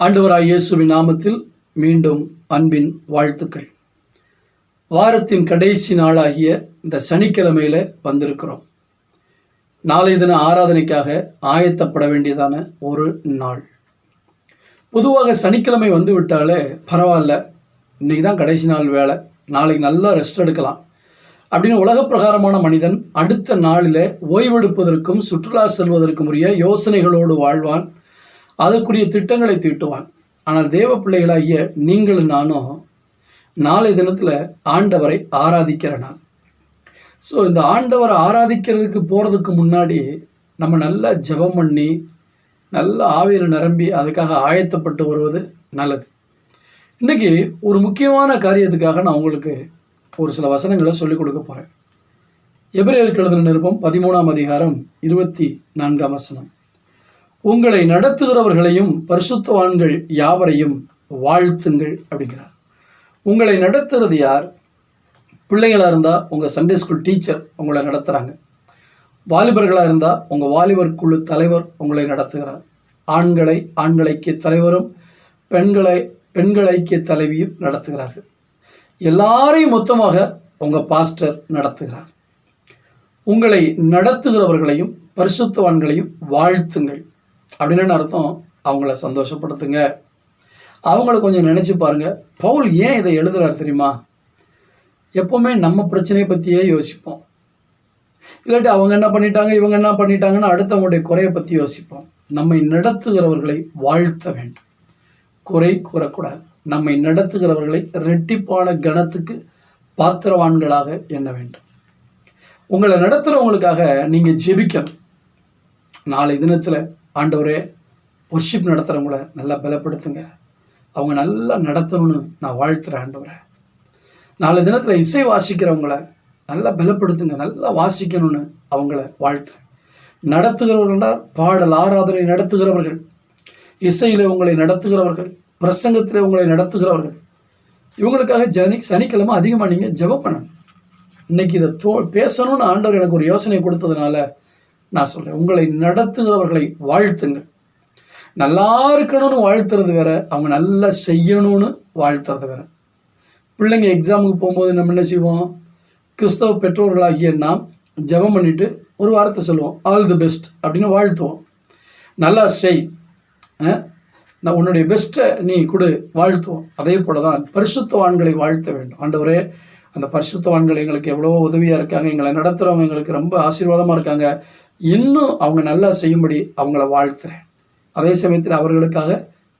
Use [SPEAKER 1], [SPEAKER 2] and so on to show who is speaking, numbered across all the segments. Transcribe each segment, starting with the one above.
[SPEAKER 1] ஆண்டவராய் இயேசுவின் நாமத்தில் மீண்டும் அன்பின் வாழ்த்துக்கள். வாரத்தின் கடைசி நாளாகிய இந்த சனிக்கிழமையில வந்திருக்கிறோம். நாளை தின ஆராதனைக்காக ஆயத்தப்பட வேண்டியதான ஒரு நாள். பொதுவாக சனிக்கிழமை வந்து விட்டாலே பரவாயில்ல இன்றைக்கி தான் கடைசி நாள் வேலை நாளைக்கு நல்லா ரெஸ்ட் எடுக்கலாம். அப்படின்னு உலக பிரகாரமான மனிதன் அடுத்த நாளில் ஓய்வெடுப்பதற்கும் சுற்றுலா செல்வதற்கும் உரிய யோசனைகளோடு வாழ்வான். அதற்குரிய திட்டங்களை தீட்டுவான். ஆனால் தேவ பிள்ளைகளாகிய நீங்களும் நானும் நாளை தினத்தில் ஆண்டவரை ஆராதிக்கிற நாள். ஸோ இந்த ஆண்டவரை ஆராதிக்கிறதுக்கு போகிறதுக்கு முன்னாடி நம்ம நல்லா ஜெபம் பண்ணி நல்ல ஆவியில் நிரம்பி அதுக்காக ஆயத்தப்பட்டு வருவது நல்லது. இன்னைக்கு ஒரு முக்கியமான காரியத்துக்காக நான் உங்களுக்கு ஒரு சில வசனங்களை சொல்லிக் கொடுக்க போகிறேன் எபிரேயருக்கு எழுதின நிருபம் பதிமூணாம் அதிகாரம் இருபத்தி நான்காம் வசனம். உங்களை நடத்துகிறவர்களையும் பரிசுத்தவான்கள் யாவரையும் வாழ்த்துங்கள் அப்படிங்கிறார். உங்களை நடத்துறது யார்? பிள்ளைகளாக இருந்தால் உங்கள் சண்டே ஸ்கூல் டீச்சர் உங்களை நடத்துகிறாங்க வாலிபர்களாக இருந்தால் உங்கள் வாலிபர் குழு தலைவர் உங்களை நடத்துகிறார். ஆண்களை ஆண்கள் ஐக்கிய தலைவரும் பெண்களை பெண்கள் ஐக்கிய தலைவியும் நடத்துகிறார்கள். எல்லாரையும் மொத்தமாக உங்கள் பாஸ்டர் நடத்துகிறார். உங்களை நடத்துகிறவர்களையும் பரிசுத்தவான்களையும் வாழ்த்துங்கள். அப்படின்னு அர்த்தம்? அவங்கள சந்தோஷப்படுத்துங்க. அவங்கள கொஞ்சம் நினச்சி பாருங்கள் பவுல் ஏன் இதை எழுதுகிறார் தெரியுமா? எப்போவுமே நம்ம பிரச்சனையை பற்றியே யோசிப்போம். இல்லாட்டி அவங்க என்ன பண்ணிட்டாங்க இவங்க என்ன பண்ணிட்டாங்கன்னு அடுத்தவங்களுடைய குறையை பற்றி யோசிப்போம். நம்மை நடத்துகிறவர்களை வாழ்த்த வேண்டும். குறை கூறக்கூடாது. நம்மை நடத்துகிறவர்களை ரெட்டிப்பான கணத்துக்கு பாத்திரவான்களாக எண்ண வேண்டும். உங்களை நடத்துகிறவங்களுக்காக நீங்கள் ஜெபிக்கணும். நாளை தினத்தில் ஆண்டவரே ஒர்ஷிப் நடத்துகிறவங்கள நல்லா பலப்படுத்துங்க. அவங்க நல்லா நடத்தணும்னு நான் வாழ்த்துறேன் ஆண்டவரை. நாலு தினத்தில் இசை வாசிக்கிறவங்கள நல்லா பலப்படுத்துங்க நல்லா வாசிக்கணும்னு அவங்கள வாழ்த்துறேன் நடத்துகிறவர்கள்னா பாடல் ஆராதனை நடத்துகிறவர்கள் இசையில் உங்களை நடத்துகிறவர்கள் பிரசங்கத்தில் உங்களை நடத்துகிறவர்கள். இவங்களுக்காக ஜனி சனிக்கிழமை அதிகமாக நீங்கள் ஜெபம் பண்ணணும். இன்னைக்கு இதை தோ பேசணும்னு ஆண்டவர் எனக்கு ஒரு யோசனை கொடுத்ததுனால நான் சொல்கிறேன் உங்களை நடத்துகிறவர்களை வாழ்த்துங்கள் நல்லா இருக்கணும்னு வாழ்த்துறது வேற அவங்க நல்லா செய்யணும்னு வாழ்த்துறது வேற. பிள்ளைங்க எக்ஸாமுக்கு போகும்போது நம்ம என்ன செய்வோம்? கிறிஸ்தவ பெற்றோர்களாகிய நாம் ஜெபம் பண்ணிவிட்டு ஒரு வாரத்தை சொல்லுவோம். ஆல் தி பெஸ்ட் அப்படின்னு வாழ்த்துவோம். நல்லா செய். நான் உன்னுடைய பெஸ்ட்டை நீ கொடு வாழ்த்துவோம். அதே போல தான் பரிசுத்தவான்களை வாழ்த்த வேண்டும். ஆண்டவரே அந்த பரிசுத்தவான்கள் எங்களுக்கு எவ்வளவோ உதவியாக இருக்காங்க. எங்களை நடத்துகிறவங்க எங்களுக்கு ரொம்ப ஆசீர்வாதமாக இருக்காங்க. இன்னும் அவங்க நல்லா செய்யும்படி அவங்கள வாழ்த்துறேன். அதே சமயத்தில் அவர்களுக்காக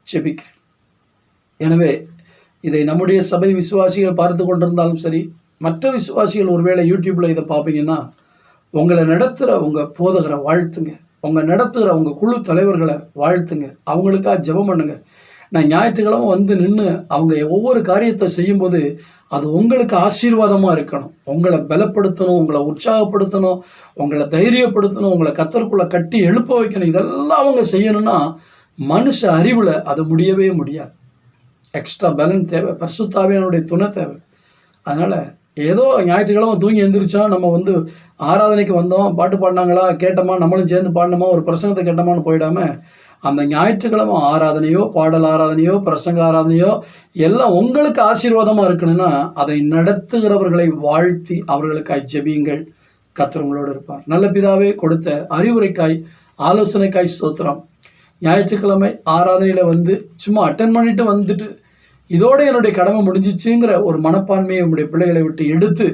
[SPEAKER 1] ஜெபிக்கிறேன். எனவே இதை நம்முடைய சபை விசுவாசிகள் பார்த்து கொண்டிருந்தாலும் சரி மற்ற விசுவாசிகள் ஒருவேளை யூடியூப்பில் இதை பார்ப்பீங்கன்னா உங்களை நடத்துகிற உங்கள் போதகரை வாழ்த்துங்க. உங்கள் நடத்துகிற உங்கள் குழு தலைவர்களை வாழ்த்துங்க. அவங்களுக்காக ஜெபம் பண்ணுங்க. நான் ஞாயிற்றுக்கிழமை வந்து நின்று அவங்க ஒவ்வொரு காரியத்தை செய்யும்போது அது உங்களுக்கு ஆசீர்வாதமாக இருக்கணும். உங்களை பலப்படுத்தணும் உங்களை உற்சாகப்படுத்தணும் உங்களை தைரியப்படுத்தணும் உங்களை கத்தருக்குள்ளே கட்டி எழுப்ப வைக்கணும். இதெல்லாம் அவங்க செய்யணும்னா மனுஷ அறிவில் அது முடியவே முடியாது. எக்ஸ்ட்ரா பேலன்ஸ் தேவை. பரிசுத்தாவியனுடைய துணை தேவை. அதனால் ஏதோ ஞாயிற்றுக்கிழமை தூங்கி எந்திரிச்சா நம்ம வந்து ஆராதனைக்கு வந்தோம் பாட்டு பாடினாங்களா கேட்டோமா நம்மளும் சேர்ந்து பாடினோமா ஒரு பிரசங்கத்தை கேட்டோமான்னு போயிடாம அந்த ஞாயிற்றுக்கிழமை ஆராதனையோ பாடல் ஆராதனையோ பிரசங்க ஆராதனையோ எல்லாம் உங்களுக்கு ஆசீர்வாதமாக இருக்கணும்னா அதை நடத்துகிறவர்களை வாழ்த்தி அவர்களுக்காய் ஜெபியுங்கள். கர்த்தர் இருப்பார். நல்ல பிதாவே கொடுத்த அறிவுரைக்காய் ஆலோசனைக்காய் சோத்திரம் ஞாயிற்றுக்கிழமை ஆராதனையில் வந்து சும்மா அட்டன் பண்ணிட்டு வந்துட்டு இதோடு என்னுடைய கடமை முடிஞ்சிச்சுங்கிற ஒரு மனப்பான்மையை உங்களுடைய பிள்ளைகளை விட்டு எடுத்து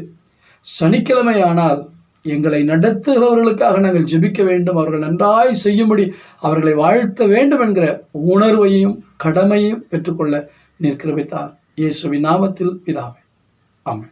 [SPEAKER 1] சனிக்கிழமை ஆனால் எங்களை நடத்துகிறவர்களுக்காக நாங்கள் ஜெபிக்க வேண்டும் அவர்கள் நன்றாய் செய்யும்படி அவர்களை வாழ்த்த வேண்டும் என்கிற உணர்வையும் கடமையும் பெற்றுக்கொள்ள நிற்கிறவைத்தார் இயேசுவின் நாமத்தில் பிதாவே. ஆமாம்